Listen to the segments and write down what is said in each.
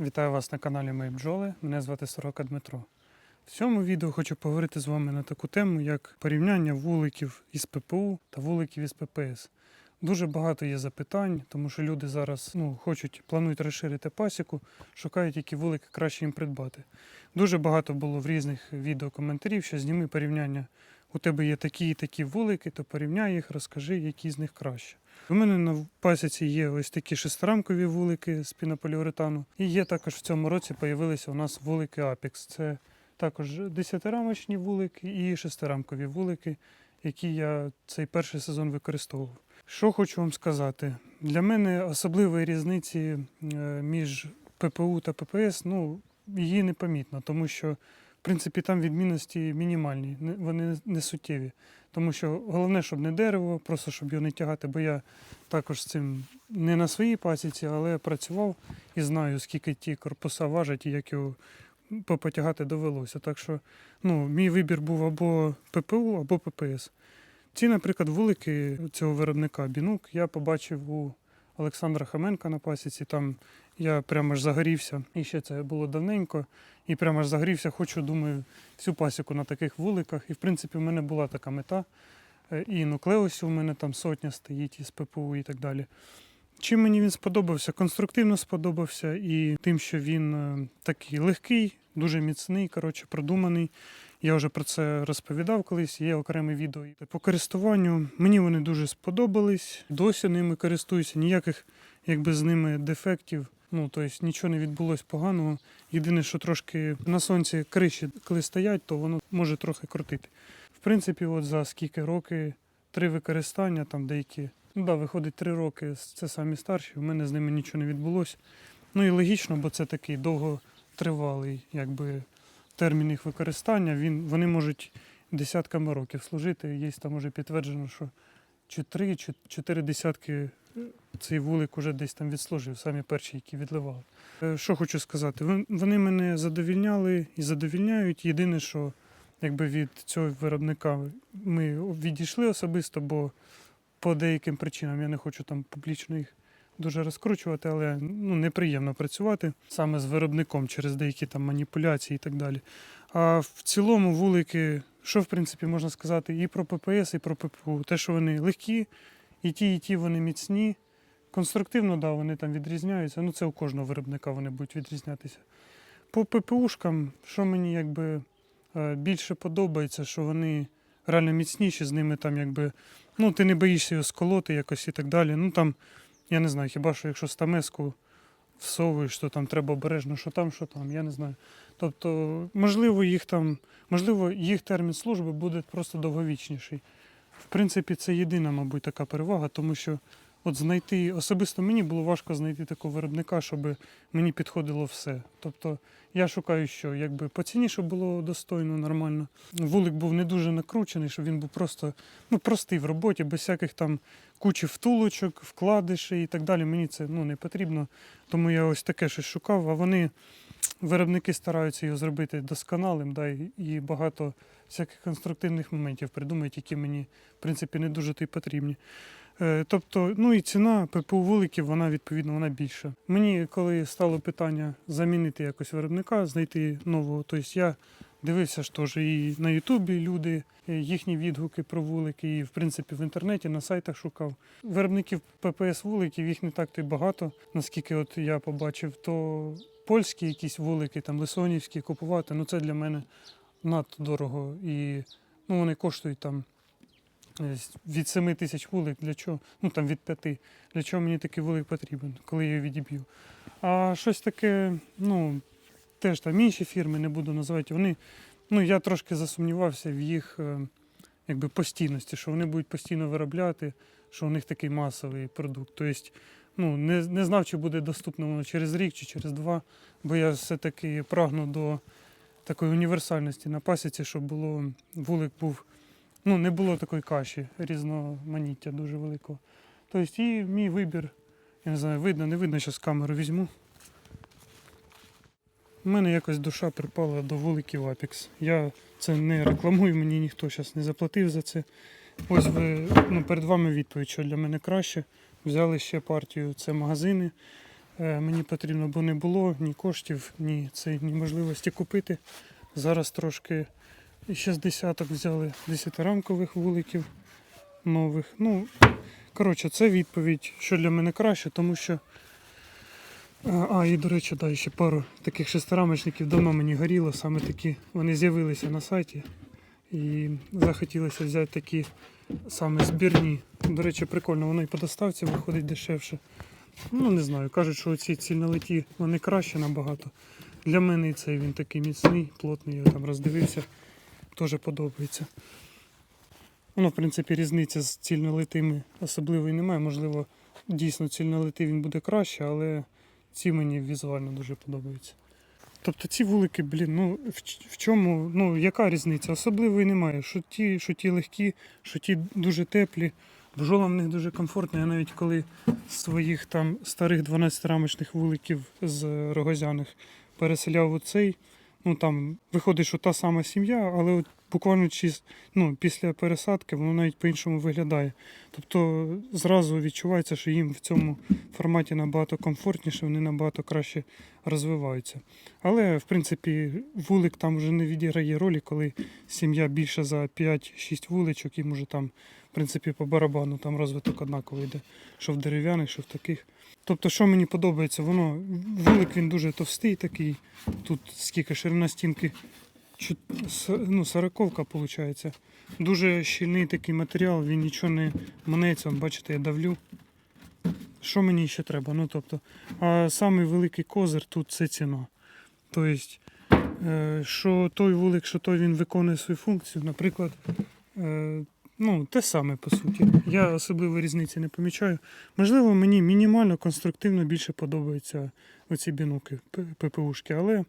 Вітаю вас на каналі Мої бджоли. Мене звати Сорока Дмитро. В цьому відео хочу поговорити з вами на таку тему, як порівняння вуликів із ППУ та вуликів із ППС. Дуже багато є запитань, тому що люди зараз ну, хочуть, планують розширити пасіку, шукають, які вулики краще їм придбати. Дуже багато було в різних відео коментарів, що зніми порівняння. У тебе є такі і такі вулики, то порівняй їх, розкажи, які з них краще. У мене на пасіці є ось такі шестирамкові вулики з пінополіуретану. І є також в цьому році появилися у нас вулики Apex. Це також десятирамочні вулики і шестирамкові вулики, які я цей перший сезон використовував. Що хочу вам сказати? Для мене особливої різниці е, між ППУ та ППС, ну, її не помітно, тому що, принципі, там відмінності мінімальні, вони не суттєві. Тому що головне, щоб не дерево, просто щоб його не тягати, бо я також з цим не на своїй пасіці, але працював і знаю, скільки ті корпуса важать і як його попотягати довелося. Так що ну, мій вибір був або ППУ, або ППС. Ці, наприклад, вулики цього виробника Бінук я побачив у Олександра Хаменка на пасіці. Там я прямо ж загорівся, і ще це було давненько. І прямо ж загорівся, хочу, думаю, всю пасіку на таких вуликах. І в принципі, в мене була така мета. Е, І нуклеусів у мене там сотня стоїть із ППУ і так далі. Чим мені він сподобався? Конструктивно сподобався і тим, що він е, такий легкий, дуже міцний, коротше, продуманий. Я вже про це розповідав колись, є окреме відео. По користуванню мені вони дуже сподобались. Досі ними користуюся, ніяких якби з ними дефектів. Ну, тобто нічого не відбулось поганого. Єдине, що трошки на сонці криші, коли стоять, то воно може трохи крутити. В принципі, от за скільки роки, три використання, там деякі. Ну да, виходить три роки, це самі старші, у мене з ними нічого не відбулося. Ну і логічно, бо це такий довготривалий якби, термін їх використання. Він, вони можуть десятками років служити. Є там уже підтверджено, що чи три, чи чотири десятки е, цей вулик уже десь там відслужив, самі перші, які відливали. Е, Що хочу сказати, вони мене задовільняли і задовільняють. Єдине, що якби від цього виробника ми відійшли особисто, бо по деяким причинам я не хочу там публічно їх дуже розкручувати, але ну, неприємно працювати саме з виробником через деякі там маніпуляції і так далі. А в цілому вулики, що в принципі можна сказати і про ППС, і про ППУ. Те, що вони легкі, і ті, і ті вони міцні. Конструктивно, да, вони там відрізняються. Ну, це у кожного виробника вони будуть відрізнятися. По ППУшкам, що мені якби е, більше подобається, що вони реально міцніші, з ними там якби. Ну, ти не боїшся його сколоти якось і так далі. Ну там, я не знаю, хіба що якщо стамеску всовуєш, то там треба обережно, що там, що там, я не знаю. Тобто, можливо, їх там, можливо, їх термін служби буде просто довговічніший. В принципі, це єдина, мабуть, така перевага, тому що от знайти, особисто мені було важко знайти такого виробника, щоб мені підходило все. Тобто я шукаю, що якби по ціні, щоб було достойно, нормально. Вулик був не дуже накручений, щоб він був просто ну, простий в роботі, без всяких там кучі втулочок, вкладишей і так далі. Мені це ну, не потрібно. Тому я ось таке щось шукав, а вони, виробники стараються його зробити досконалим, да, і, багато всяких конструктивних моментів придумають, які мені, в принципі, не дуже то потрібні. Е, Тобто, ну і ціна ППУ вуликів, вона відповідно вона більша. Мені, коли стало питання замінити якось виробника, знайти нового, тобто я дивився ж і на Ютубі люди, їхні відгуки про вулики, і в принципі в інтернеті на сайтах шукав. Виробників ППС вуликів їх не так то й багато, наскільки от я побачив, то польські якісь вулики, там лисонівські купувати, ну це для мене надто дорого. І ну, вони коштують там від 7 тисяч вулик, для чого? Ну там від 5. Для чого мені такий вулик потрібен, коли я його відіб'ю. А щось таке, ну, теж там інші фірми, не буду називати, вони, ну я трошки засумнівався в їх е, якби, постійності, що вони будуть постійно виробляти, що у них такий масовий продукт. Тобто, ну, не, не знав, чи буде доступно воно через рік чи через два, бо я все-таки прагну до такої універсальності на пасіці, щоб було, вулик був, ну, не було такої каші, різноманіття дуже великого. Тобто, і мій вибір, я не знаю, видно, не видно, зараз камеру візьму. У мене якось душа припала до вуликів Apex. Я це не рекламую, мені ніхто зараз не заплатив за це. Ось ви, ну, перед вами відповідь, що для мене краще. Взяли ще партію, це магазини. е, мені потрібно, бо не було ні коштів, ні, це, ні можливості купити. Зараз трошки ще з десяток взяли десятирамкових вуликів нових. Ну, коротше, це відповідь, що для мене краще, тому що. е, А, і до речі, да, ще пару таких шестирамочників давно мені горіло, саме такі вони з'явилися на сайті. І захотілося взяти такі саме збірні. До речі, прикольно, воно і по доставці виходить дешевше. Ну, не знаю, кажуть, що ці цільнолеті вони краще набагато. Для мене і цей він такий міцний, плотний, я там роздивився, теж подобається. Воно, в принципі, різниця з цільнолитими особливої немає. Можливо, дійсно цільнолитий він буде краще, але ці мені візуально дуже подобаються. Тобто ці вулики, блін, ну в, чому, ну яка різниця? Особливої немає. Що ті, що ті легкі, що ті дуже теплі. Бджолам в них дуже комфортно. Я навіть коли своїх там старих 12-рамочних вуликів з рогозяних переселяв у цей, ну там виходить, що та сама сім'я, але от буквально чис- ну, після пересадки воно навіть по-іншому виглядає. Тобто зразу відчувається, що їм в цьому форматі набагато комфортніше, вони набагато краще розвиваються. Але, в принципі, вулик там вже не відіграє ролі, коли сім'я більше за 5-6 вуличок, їм уже там, в принципі, по барабану там розвиток однаковий йде, що в дерев'яних, що в таких. Тобто, що мені подобається, воно вулик він дуже товстий такий. Тут скільки ширина стінки, ну, сороковка виходить. Дуже щільний такий матеріал, він нічого не манеться, Вон, бачите, я давлю. Що мені ще треба? Ну, тобто, а самий великий козир тут це ціна. Тобто, е, що той вулик, що той він виконує свою функцію, наприклад, е, ну, те саме по суті. Я особливої різниці не помічаю. Можливо, мені мінімально конструктивно більше подобаються оці біноки П- ППУшки, але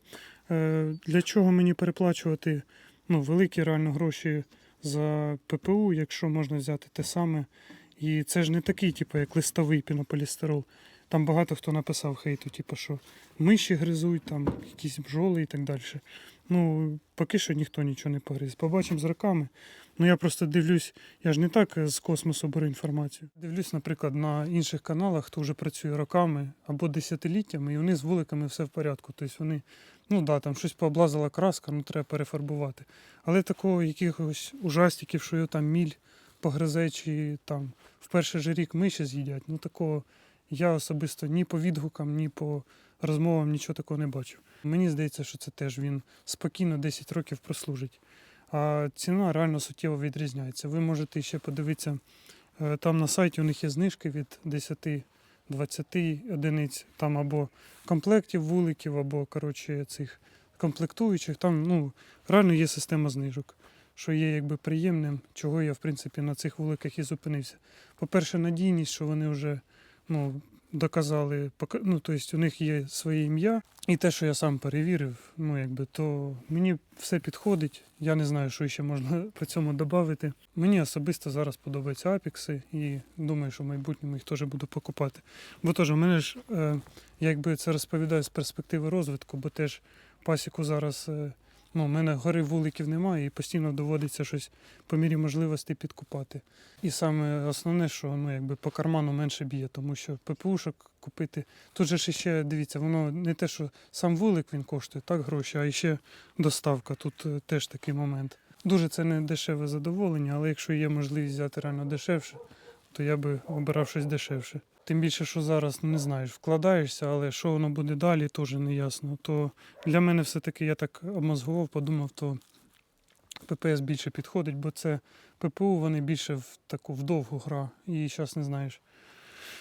е, для чого мені переплачувати ну, великі реально гроші за ППУ, якщо можна взяти те саме. І це ж не такий, типу, як листовий пінополістирол. Там багато хто написав хейту, типу, що миші гризуть, там якісь бджоли і так далі. Ну, поки що ніхто нічого не погриз. Побачимо з роками. Ну я просто дивлюсь, я ж не так е, з космосу беру інформацію. Дивлюсь, наприклад, на інших каналах, хто вже працює роками або десятиліттями, і вони з вуликами все в порядку. Тобто вони, ну да, там щось пооблазила краска, ну треба перефарбувати. Але такого якихось ужастиків, що його там міль погризе, чи там в перший же рік миші з'їдять, ну такого я особисто ні по відгукам, ні по розмовам нічого такого не бачу. Мені здається, що це теж він спокійно 10 років прослужить. А ціна реально суттєво відрізняється. Ви можете ще подивитися, е, там на сайті у них є знижки від 10-20 одиниць, там або комплектів вуликів, або коротше, цих комплектуючих. Там ну, реально є система знижок, що є якби приємним, чого я в принципі на цих вуликах і зупинився. По-перше, надійність, що вони вже ну, доказали, ну, тобто у них є своє ім'я. І те, що я сам перевірив, ну якби то мені все підходить. Я не знаю, що ще можна по цьому додати. Мені особисто зараз подобаються апікси, і думаю, що в майбутньому їх теж буду покупати. Бо теж у мене ж, е, я якби це розповідаю з перспективи розвитку, бо теж пасіку зараз. Ну, у мене гори вуликів немає і постійно доводиться щось по мірі можливості підкупати. І саме основне, що ну, якби по карману менше б'є, тому що ППУшок купити. Тут же ж ще дивіться, воно не те, що сам вулик він коштує, так гроші, а ще доставка. Тут е, теж такий момент. Дуже це не дешеве задоволення, але якщо є можливість взяти реально дешевше, то я би обирав щось дешевше. Тим більше, що зараз не знаєш, вкладаєшся, але що воно буде далі, теж не ясно. То для мене все-таки я так обмозгував, подумав, то ППС більше підходить, бо це ППУ, вони більше в таку вдовгу гра. І зараз не знаєш,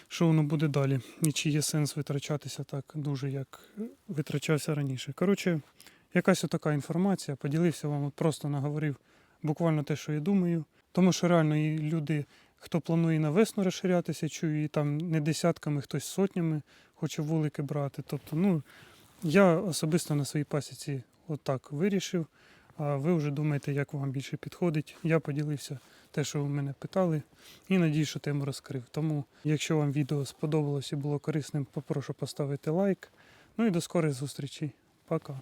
що воно буде далі. І чи є сенс витрачатися так дуже, як витрачався раніше. Коротше, якась отака інформація. Поділився вам, от просто наговорив буквально те, що я думаю. Тому що реально і люди, хто планує на весну розширятися, чую, і там не десятками, хтось сотнями хоче вулики брати. Тобто, ну, я особисто на своїй пасіці отак вирішив. А ви вже думаєте, як вам більше підходить. Я поділився те, що ви мене питали, і надію, що тему розкрив. Тому, якщо вам відео сподобалось і було корисним, попрошу поставити лайк. Ну і до скорих зустрічей. Пока.